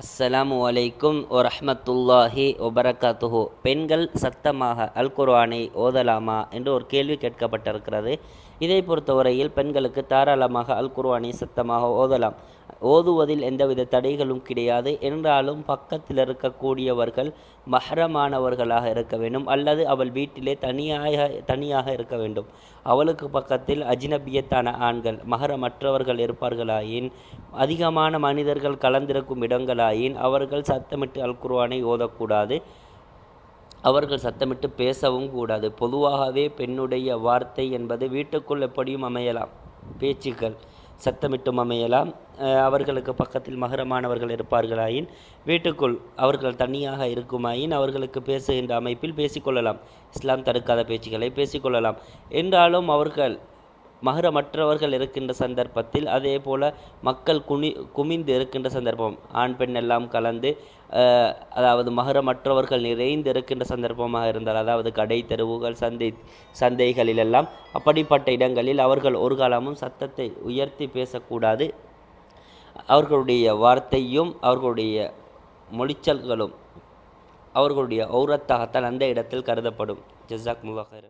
அஸ்ஸலாமு அலைக்கும் வரஹ்மத்துல்லாஹி ஒபரகாத்துஹு பெண்கள் சத்தமாக அல் குர்ஆனை ஓதலாமா என்று ஒரு கேள்வி கேட்கப்பட்டிருக்கிறது. இதை பொறுத்தவரையில் பெண்களுக்கு தாராளமாக அல் குர்ஆனை சத்தமாக ஓதலாம். ஓதுவதில் எந்தவித தடைகளும் கிடையாது. என்றாலும் பக்கத்தில் இருக்கக்கூடியவர்கள் மஹரமானவர்களாக இருக்க வேண்டும். அல்லது அவள் வீட்டிலே தனியாக தனியாக இருக்க வேண்டும். அவளுக்கு பக்கத்தில் அஜினபியத்தான ஆண்கள் மகரமற்றவர்கள் இருப்பார்களாயின் அதிகமான மனிதர்கள் கலந்திருக்கும் இடங்களாயின் அவர்கள் சத்தமிட்டு அல் குர்ஆனை ஓதக்கூடாது. அவர்கள் சத்தமிட்டு பேசவும் கூடாது. பொதுவாகவே பெண்ணுடைய வார்த்தை என்பது வீட்டுக்குள் எப்படியும் அமையலாம். பேச்சுக்கள். சத்தமிட்டும் அமையலாம். அவர்களுக்கு பக்கத்தில் மகரமானவர்கள் இருப்பார்களாயின் வீட்டுக்குள் அவர்கள் தனியாக இருக்குமாயின் அவர்களுக்கு பேசுகின்ற அமைப்பில் பேசிக்கொள்ளலாம். இஸ்லாம் தடுக்காத பேச்சுக்களை பேசிக்கொள்ளலாம். என்றாலும் அவர்கள் மகரமற்றவர்கள் இருக்கின்ற சந்தர்ப்பத்தில் அதே போல் மக்கள் குனி குமிந்து இருக்கின்ற சந்தர்ப்பம். ஆண் பெண் எல்லாம் கலந்து அதாவது மகரமற்றவர்கள் நிறைந்து இருக்கின்ற சந்தர்ப்பமாக இருந்தால் அதாவது கடை தெருவுகள் சந்தை சந்தைகளிலெல்லாம் அப்படிப்பட்ட இடங்களில் அவர்கள் ஒரு காலமும் சத்தத்தை உயர்த்தி பேசக்கூடாது. அவர்களுடைய வார்த்தையும் அவர்களுடைய மொழிச்சல்களும் அவர்களுடைய ஔரத்தாகத்தான் அந்த இடத்தில் கருதப்படும். ஜசாக் முல்லாஹர்